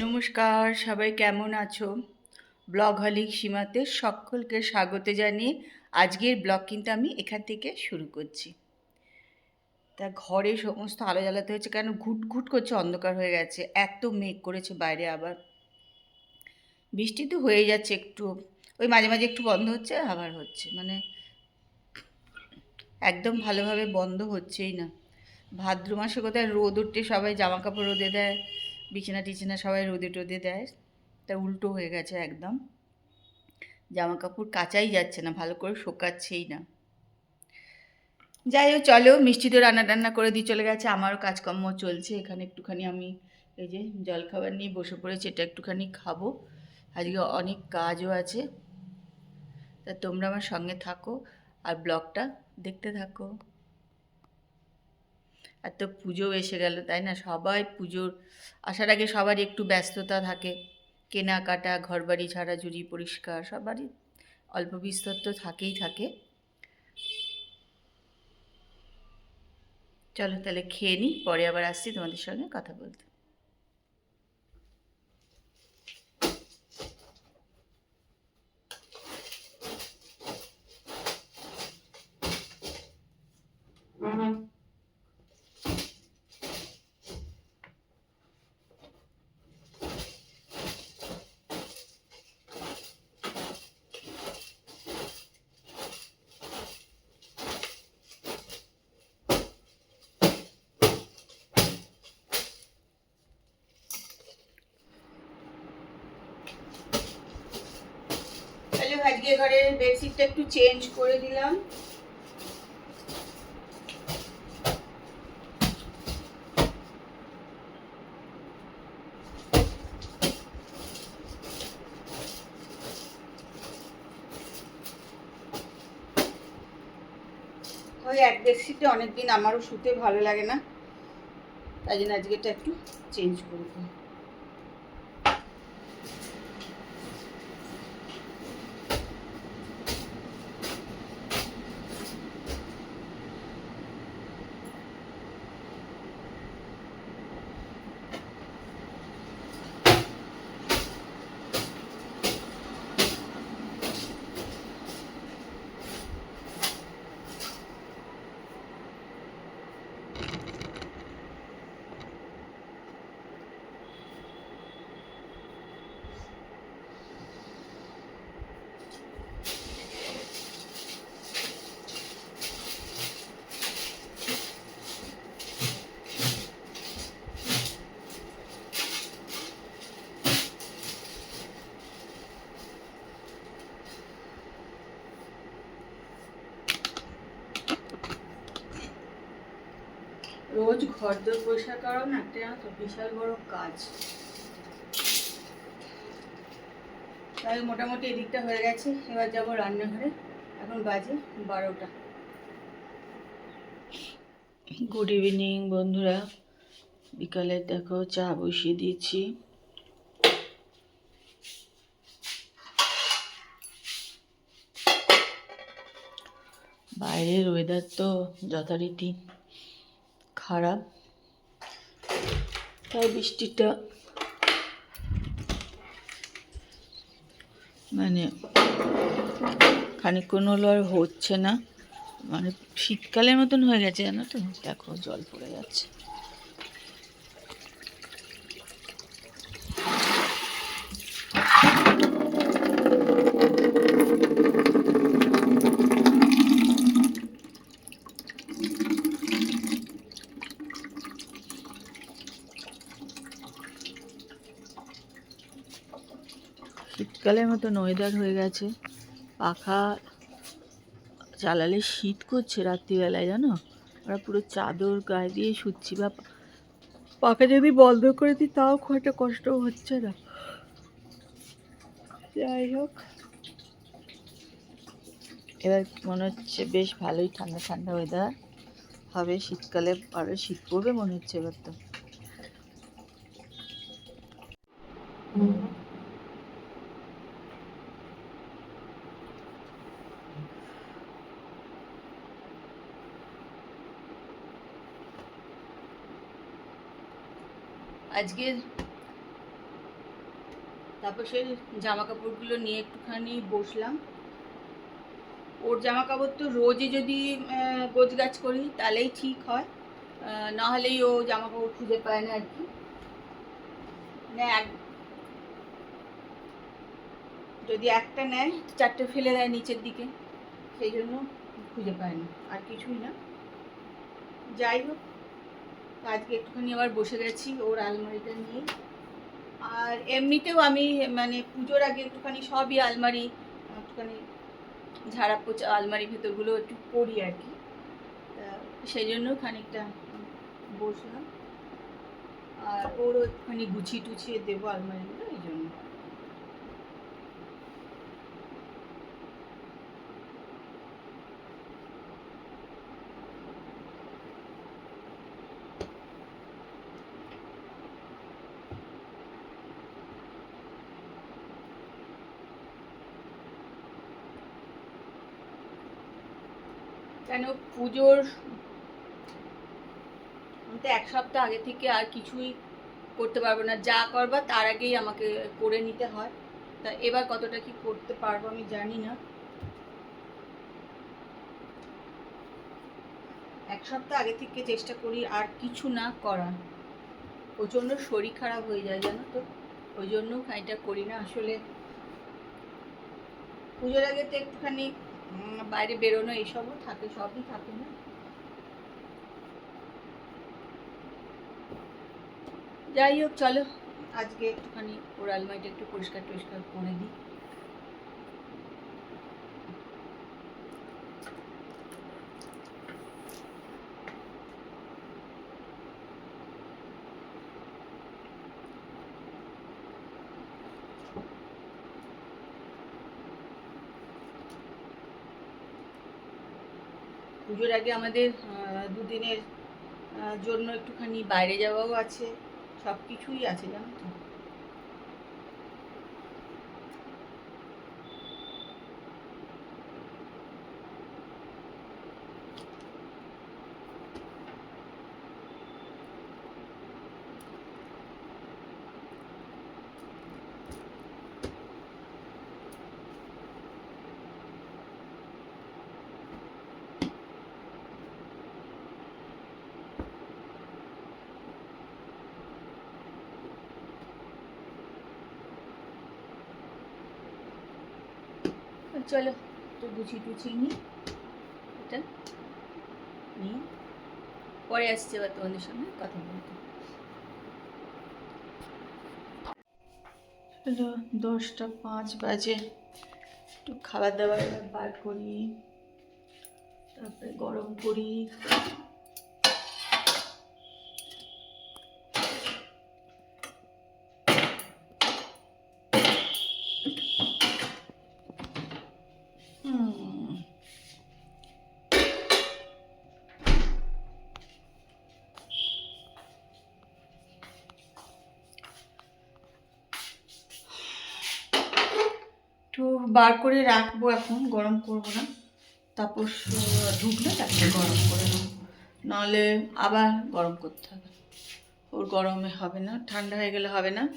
নমস্কার, সবাই কেমন আছো? ব্লগ হলিক সীমাতে সকলকে স্বাগত জানিয়ে আজকের ব্লগ কিন্তু আমি এখান থেকে শুরু করছি। তা ঘরে সমস্ত আলো জ্বালাতে হচ্ছে কেন? ঘুট ঘুট করছে, অন্ধকার হয়ে গেছে, এত মেঘ করেছে বাইরে আবার। বৃষ্টি তো হয়ে যাচ্ছে একটু, ওই মাঝে মাঝে একটু বন্ধ হচ্ছে, আবার হচ্ছে। মানে একদম ভালোভাবে বন্ধ হচ্ছেই না। ভাদ্র মাসে কোথায় রোদ উঠতে সবাই জামা কাপড় রোদে দেয়, বিছানা টিছানা সবাই রোদে টোদে দেয়, তা উল্টো হয়ে গেছে একদম। জামা কাপড় কাচাই যাচ্ছে না, ভালো করে শোকাচ্ছেই না। যাই হোক, চলো, মিষ্টি তো রান্না টান্না করে দিয়ে চলে গেছে, আমারও কাজকর্ম চলছে, এখানে একটুখানি আমি এই যে জলখাবার নিয়ে বসে পড়েছি, এটা একটুখানি খাব। আজকে অনেক কাজও আছে। তা তোমরা আমার সঙ্গে থাকো আর ব্লগটা দেখতে থাকো। আর তো পুজো এসে গেল, তাই না? সবাই পুজোর, আসার আগে সবারই একটু ব্যস্ততা থাকে। কেনাকাটা, ঘরবাড়ি ঝাড়াঝুড়ি, পরিষ্কার, সবারই অল্প বিস্তর তো থাকেই থাকে। চলো তাহলে খেয়ে নিই পরে আবার আসছি তোমাদের সঙ্গে কথা বলতে। ঘরের বেডশিটটা একটু চেঞ্জ করে দিলাম। ওই এক বেডশিটে অনেকদিন আমারও শুতে ভালো লাগে না, তাই জন্য আজকেটা একটু চেঞ্জ করে দিই রোজ ঘর দোর পরিষ্কার করাও না একটা জানো তো বিশাল বড় কাজ। তাই মোটামুটি এদিকটা হয়ে গেছে, এবার যাব রান্নাঘরে। এখন বাজে বারোটা। গুড ইভিনিং বন্ধুরা। বিকালে দেখো চা বসিয়ে দিয়েছি। বাইরের ওয়েদার তো যথারীতি খারাপ। তাই বৃষ্টিটা মানে খানিক্ষণ হলো আর হচ্ছে না। মানে শীতকালের মতন হয়ে গেছে, জানো তো? দেখো, জল পড়ে যাচ্ছে। শীতকালের মতন ওয়েদার হয়ে গেছে। পাখা চালালে শীত করছে রাত্রিবেলায়, জানো? আমরা পুরো চাদর গায়ে দিয়ে শুচ্ছি। বা পাখা যদি বন্ধ করে দিই, তাও খুব একটা কষ্ট হচ্ছে না। যাই হোক। এবার মনে হচ্ছে বেশ ভালোই ঠান্ডা ঠান্ডা ওয়েদার হবে, শীতকালে আরও শীত পড়বে, মনে হচ্ছে এবার তো। আজকের তারপর সেই জামা কাপড়গুলো নিয়ে একটুখানি বসলাম। ওর জামা কাপড় তো রোজই যদি গোছ গাছ করি তাহলেই ঠিক হয়। আহ, না হলেই ও জামা কাপড় খুঁজে পায় না আর কি। যদি একটা নেয় চারটে ফেলে দেয় নিচের দিকে। সেই জন্য খুঁজে পায় না আর কিছুই না। যাই হোক আজকে একটুখানি আবার বসে গেছি ওর আলমারিটা নিয়ে। আর এমনিতেও আমি মানে পুজোর আগে একটুখানি সবই আলমারি, একটুখানি ঝাড়া পোচা আলমারি ভেতরগুলো একটু করি আর কি। সেই জন্য খানিকটা বসলাম। আর ওরও একটুখানি গুছিয়ে টুছিয়ে দেবো আলমারিগুলো এই জন্য কেন পুজোর তো এক সপ্তাহ আগে থেকে আর কিছুই করতে পারব না। যা করবা তার আগেই আমাকে করে নিতে হয়। তা এবার কতটা কি করতে পারব আমি জানি না। এক সপ্তাহ আগে থেকে চেষ্টা করি আর কিছু না করার। প্রচণ্ড শরীর খারাপ হয়ে যায় জানো তো। ওই জন্য এটা করি না। আসলে পুজোর আগে তো একটুখানি বাইরে বেরোনো এইসবও থাকে, সবই থাকে না? যাই হোক, চলো। আজকে একটুখানি ওর আলমারিটা একটু পরিষ্কার টরিষ্কার করে দিই। পুজোর আগে আমাদের দুদিনের জন্য একটুখানি বাইরে যাওয়াও আছে সব কিছুই আছে জানো তো? চলো একটু গুছিয়ে টুছিয়ে নিই এটা নিয়ে পরে আসছে এবার তোমাদের সঙ্গে কথা বলতে। হলো দশটা পাঁচ বাজে। একটু খাবার দাবার বার করি, তারপরে গরম করি। বার করে রাখব এখন গরম করব না। আহ, ঢুকলে তারপরে গরম করে নেব। নাহলে আবার গরম করতে হবে। ওর গরমে হবে না ঠান্ডা হয়ে গেলে হবে না।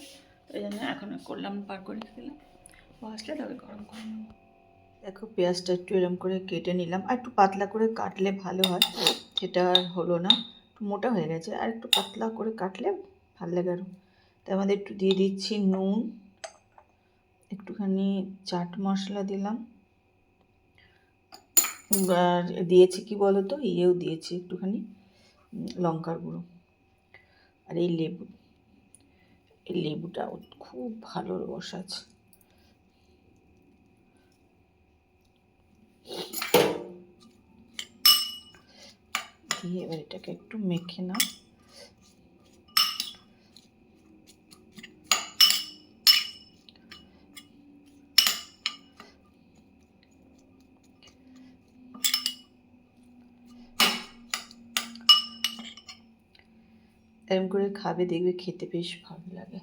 ওই জন্য এখন করলাম বার করে দিলাম। ও আসলে তবে গরম করে নেব। দেখো পেঁয়াজটা একটু এরম করে কেটে নিলাম। আর একটু পাতলা করে কাটলে ভালো হয়। সেটা আর হলো না। একটু মোটা হয়ে গেছে। আর একটু পাতলা করে কাটলে ভালো লাগে আরও তাই আমাদের একটু দিয়ে দিচ্ছি নুন। একটুখানি চাট মশলা দিলাম। আর দিয়েছি কি বলো তো ইয়েও দিয়েছি একটুখানি লঙ্কার গুঁড়ো আর এই লেবু। এই লেবুটা খুব ভালো রস আছে। দিয়ে এবার এটাকে একটু মেখে নাও। এরকম করে খাবে দেখবে খেতে বেশ ভালো লাগে।